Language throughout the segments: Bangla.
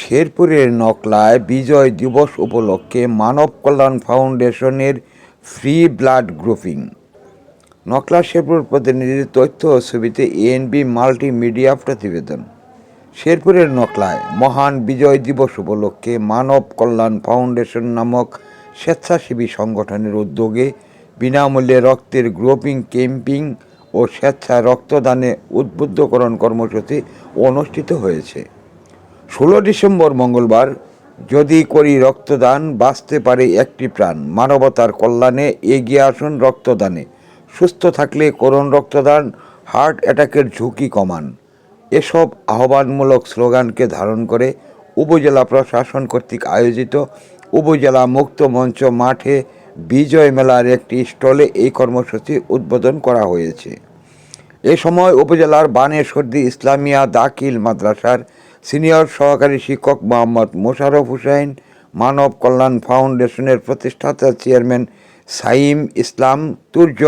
শেরপুরের নকলায় বিজয় দিবস উপলক্ষে মানব কল্যাণ ফাউন্ডেশনের free blood grouping. Nakla Sherpur প্রতিনিধির তথ্য ও ছবিতে এএনবি মাল্টিমিডিয়া প্রতিবেদন। শেরপুরের নকলায় মহান বিজয় দিবস উপলক্ষে মানব কল্যাণ ফাউন্ডেশন নামক স্বেচ্ছাসেবী সংগঠনের উদ্যোগে বিনামূল্যে রক্তের গ্রুপিং, ক্যাম্পিং ও স্বেচ্ছা রক্তদানে উদ্বুদ্ধকরণ কর্মসূচি অনুষ্ঠিত হয়েছে। ষোলো ডিসেম্বর মঙ্গলবার যদি করি রক্তদান, বাঁচতে পারে একটি প্রাণ। মানবতার কল্যাণে এগিয়ে আসুন রক্তদানে। সুস্থ থাকলে করুন রক্তদান, হার্ট অ্যাটাকের ঝুঁকি কমান। এসব আহ্বানমূলক স্লোগানকে ধারণ করে উপজেলা প্রশাসন কর্তৃক আয়োজিত উপজেলা মুক্ত মঞ্চ মাঠে বিজয় মেলার একটি স্টলে এই কর্মসূচি উদ্বোধন করা হয়েছে। এ সময় উপজেলার বানেশ্বরদী ইসলামিয়া দাখিল মাদ্রাসার সিনিয়র সহকারী শিক্ষক মোহাম্মদ মোশারফ হুসাইন, মানব কল্যাণ ফাউন্ডেশনের প্রতিষ্ঠাতা চেয়ারম্যান সাইম ইসলাম, তুর্য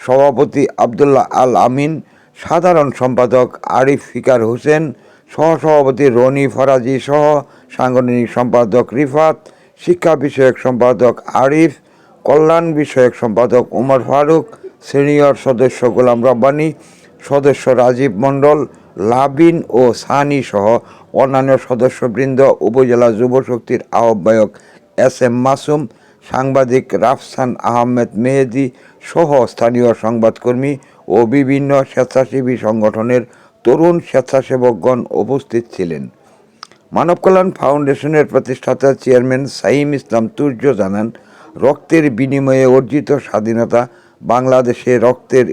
সভাপতি আবদুল্লাহ আল আমিন, সাধারণ সম্পাদক আরিফ ফিকার হোসেন, সহসভাপতি রনি ফরাজি সহ সাংগঠনিক সম্পাদক রিফাত, শিক্ষা বিষয়ক সম্পাদক আরিফ, কল্যাণ বিষয়ক সম্পাদক উমর ফারুক, সিনিয়র সদস্য গোলাম রব্বানী, সদস্য রাজীব মণ্ডল লাবিন ও সানি সহ অন্যান্য সদস্যবৃন্দ, উপজেলা যুব শক্তির আহ্বায়ক এস এম মাসুম, সাংবাদিক রাফসান আহমেদ মেহেদি সহ স্থানীয় সংবাদকর্মী ও বিভিন্ন স্বেচ্ছাসেবী সংগঠনের তরুণ স্বেচ্ছাসেবকগণ উপস্থিত ছিলেন। মানব কল্যাণ ফাউন্ডেশনের প্রতিষ্ঠাতা চেয়ারম্যান সাইম ইসলাম তুর্য জানান, রক্তের বিনিময়ে অর্জিত স্বাধীনতা বাংলাদেশে রক্তের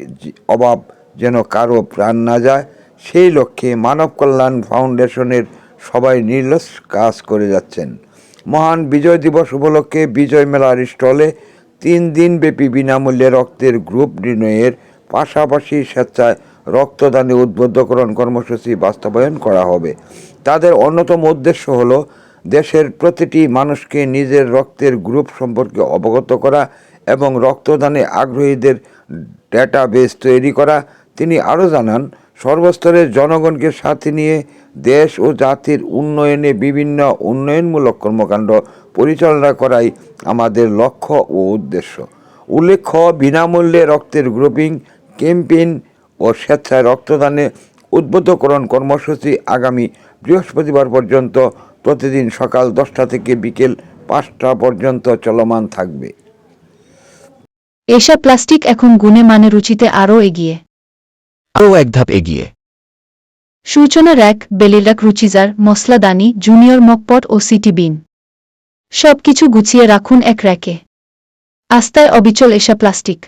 অভাব যেন কারও প্রাণ না যায় সেই লক্ষ্যে মানব কল্যাণ ফাউন্ডেশনের সবাই নির্লস কাজ করে যাচ্ছেন। মহান বিজয় দিবস উপলক্ষে বিজয় মেলার স্টলে তিন দিনব্যাপী বিনামূল্যে রক্তের গ্রুপ নির্ণয়ের পাশাপাশি স্বেচ্ছায় রক্তদানে উদ্বুদ্ধকরণ কর্মসূচি বাস্তবায়ন করা হবে। তাদের অন্যতম উদ্দেশ্য হল দেশের প্রতিটি মানুষকে নিজের রক্তের গ্রুপ সম্পর্কে অবগত করা এবং রক্তদানে আগ্রহীদের ডেটাবেস তৈরি করা। তিনি আরও জানান সর্বস্তরের জনগণকে সাথে নিয়ে দেশ ও জাতির উন্নয়নে বিভিন্ন উন্নয়নমূলক কর্মকাণ্ড পরিচালনা করাই আমাদের লক্ষ্য ও উদ্দেশ্য। উল্লেখ্য, বিনামূল্যে রক্তের গ্রুপিং, ক্যাম্পেইন ও স্বেচ্ছায় রক্তদানে উদ্বুদ্ধকরণ কর্মসূচি আগামী বৃহস্পতিবার পর্যন্ত প্রতিদিন সকাল দশটা থেকে বিকেল পাঁচটা পর্যন্ত চলমান থাকবে। এশা প্লাস্টিক এখন গুণে মানে রুচিতে আরও এগিয়ে। আরও এক ধাপ এগিয়ে। সূচনা র্যাক বেলিরাক রুচিজার মশলাদানি জুনিয়র মকপট ও সিটি বিন। সবকিছু গুছিয়ে রাখুন এক র্যাকে। আস্তায় অবিচল এসা প্লাস্টিক।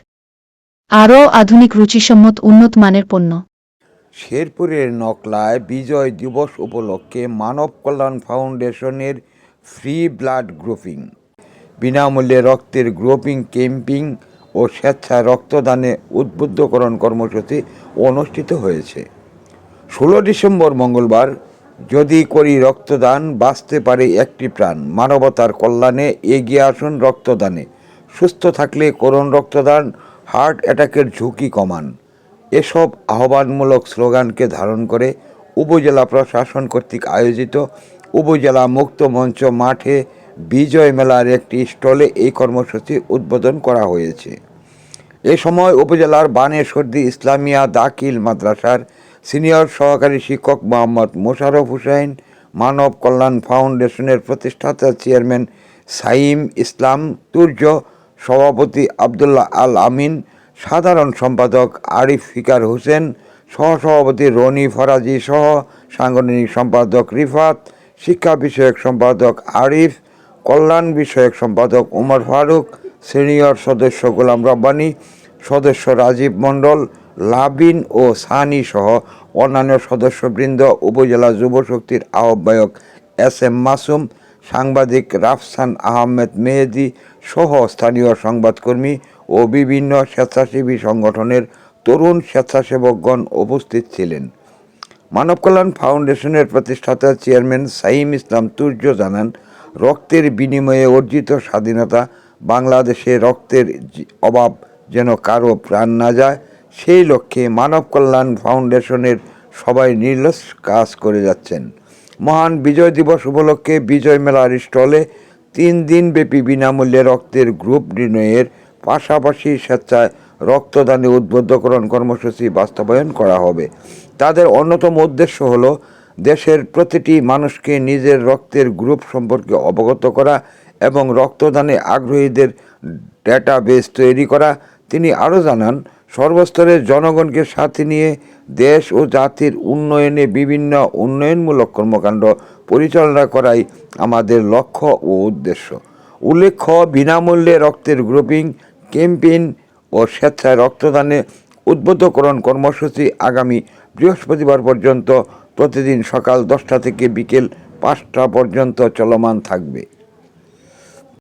আরও আধুনিক রুচিসম্মত উন্নত মানের পণ্য। শেরপুরের নকলায় বিজয় দিবস উপলক্ষে মানব কল্যাণ ফাউন্ডেশনের ফ্রি ব্লাড গ্রুপিং। বিনামূল্যে রক্তের গ্রুপিং ক্যাম্পিং ও স্বেচ্ছায় রক্তদানে উদ্বুদ্ধকরণ কর্মসূচি অনুষ্ঠিত হয়েছে। ষোলো ডিসেম্বর মঙ্গলবার যদি করি রক্তদান, বাঁচতে পারে একটি প্রাণ। মানবতার কল্যাণে এগিয়ে আসুন রক্তদানে। সুস্থ থাকলে করুণ রক্তদান, হার্ট অ্যাটাকের ঝুঁকি কমান। এসব আহ্বানমূলক স্লোগানকে ধারণ করে উপজেলা প্রশাসন কর্তৃক আয়োজিত উপজেলা মুক্ত মঞ্চ মাঠে বিজয় মেলার একটি স্টলে এই কর্মসূচি উদ্বোধন করা হয়েছে। এ সময় উপজেলার বানেশ্বরদী ইসলামিয়া দাকিল মাদ্রাসার সিনিয়র সহকারী শিক্ষক মোহাম্মদ মোশারফ হুসাইন, মানব কল্যাণ ফাউন্ডেশনের প্রতিষ্ঠাতা চেয়ারম্যান সাইম ইসলাম, তুর্য সভাপতি আবদুল্লাহ আল আমিন, সাধারণ সম্পাদক আরিফ ফিকার হোসেন, সহসভাপতি রনি ফরাজি সহ সাংগঠনিক সম্পাদক রিফাত, শিক্ষা বিষয়ক সম্পাদক আরিফ কল্যাণ বিষয়ক সম্পাদক উমর ফারুক, সিনিয়র সদস্য গোলাম রব্বানী, সদস্য রাজীব মণ্ডল, লাবিন ও সানি সহ অন্যান্য সদস্যবৃন্দ, উপজেলা যুব শক্তির আহ্বায়ক এস এম মাসুম, সাংবাদিক রাফসান আহমেদ মেহেদি সহ স্থানীয় সংবাদকর্মী ও বিভিন্ন স্বেচ্ছাসেবী সংগঠনের তরুণ স্বেচ্ছাসেবকগণ উপস্থিত ছিলেন। মানব কল্যাণ ফাউন্ডেশনের প্রতিষ্ঠাতা চেয়ারম্যান সাইম ইসলাম তুর্য জানান রক্তের বিনিময়ে অর্জিত স্বাধীনতা বাংলাদেশে রক্তের অভাব যেন কারও প্রাণ না যায়, সেই লক্ষ্যে মানব কল্যাণ ফাউন্ডেশনের সবাই নির্লস কাজ করে যাচ্ছেন। মহান বিজয় দিবস উপলক্ষে বিজয় মেলার স্টলে তিন দিনব্যাপী বিনামূল্যে রক্তের গ্রুপ নির্ণয়ের পাশাপাশি স্বেচ্ছায় রক্তদানে উদ্বুদ্ধকরণ কর্মসূচি বাস্তবায়ন করা হবে। তাদের অন্যতম উদ্দেশ্য হল দেশের প্রতিটি মানুষকে নিজের রক্তের গ্রুপ সম্পর্কে অবগত করা এবং রক্তদানে আগ্রহীদের ডেটাবেস তৈরি করা। তিনি আরও জানান, সর্বস্তরের জনগণকে সাথে নিয়ে দেশ ও জাতির উন্নয়নে বিভিন্ন উন্নয়নমূলক কর্মকাণ্ড পরিচালনা করাই আমাদের লক্ষ্য ও উদ্দেশ্য। উল্লেখ্য, বিনামূল্যে রক্তের গ্রুপিং, ক্যাম্পেইন ও স্বেচ্ছায় রক্তদানে উদ্বুদ্ধকরণ কর্মসূচি আগামী বৃহস্পতিবার পর্যন্ত প্রতিদিন সকাল দশটা থেকে বিকেল পাঁচটা পর্যন্ত চলমান থাকবে।